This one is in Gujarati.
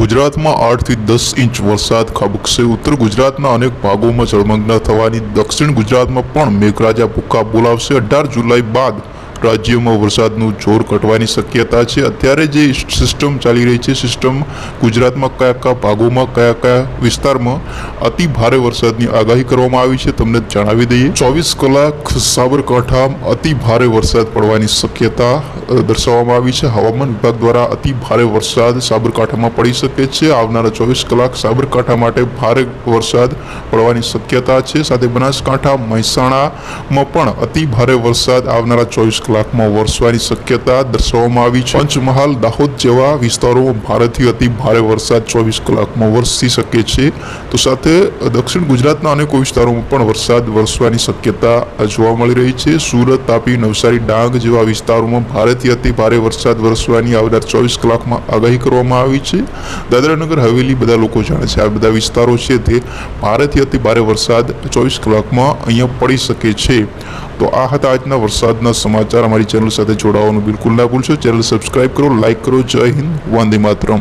ગુજરાતમાં આઠથી દસ ઇંચ વરસાદ ખાબકશે. ઉત્તર ગુજરાતના અનેક ભાગોમાં જળમગ્ન થવાની દક્ષિણ ગુજરાતમાં પણ મેઘરાજા ભૂક્કા બોલાવશે. અઢાર જુલાઈ બાદ રાજ્યમાં વરસાદનું જોર ઘટવાની શક્યતા છે. અત્યારે જે સિસ્ટમ ચાલી રહી છે, સિસ્ટમ ગુજરાતમાં કયા કયા ભાગોમાં, કયા કયા વિસ્તારમાં અતિ ભારે વરસાદની આગાહી કરવામાં આવી છે, તમને જણાવી દઈએ. ચોવીસ કલાક સાબરકાંઠા અતિ ભારે વરસાદ પડવાની શક્યતા દર્શાવવામાં આવી છે. હવામાન વિભાગ દ્વારા અતિ ભારે વરસાદ સાબરકાંઠામાં પડી શકે છે. આવનારા ચોવીસ કલાક સાબરકાંઠા માટે ભારે વરસાદ પડવાની શક્યતા છે. સાથે બનાસકાંઠા, મહેસાણામાં પણ અતિ ભારે વરસાદ આવનારા ચોવીસ કલાકમાં વરસવાની શક્યતા દર્શાવવામાં આવી છે. પંચમહાલ, દાહોદ જેવા વિસ્તારોમાં ભારેથી અતિ ભારે વરસાદ ચોવીસ કલાકમાં વરસી શકે છે. તો સાથે દક્ષિણ ગુજરાતના અનેક વિસ્તારોમાં પણ વરસાદ વરસવાની શક્યતા જોવા મળી રહી છે. સુરત, તાપી, નવસારી, ડાંગ જેવા વિસ્તારોમાં ભારેથી અતિ ભારે વરસાદ વરસવાની આવનાર ચોવીસ કલાકમાં આગાહી કરવામાં આવી છે. દાદરાનગર, હવેલી બધા લોકો જાણે છે. આ બધા વિસ્તારો છે તે ભારેથી અતિ ભારે વરસાદ ચોવીસ કલાકમાં અહીંયા પડી શકે છે. તો આ હતા આજના વરસાદના સમાચાર. અમારી ચેનલ સાથે જોડાવાનું બિલકુલ ના ભૂલશો. ચેનલ સબસ્ક્રાઈબ કરો, લાઇક કરો. જય હિન્દ. વંદે માતરમ.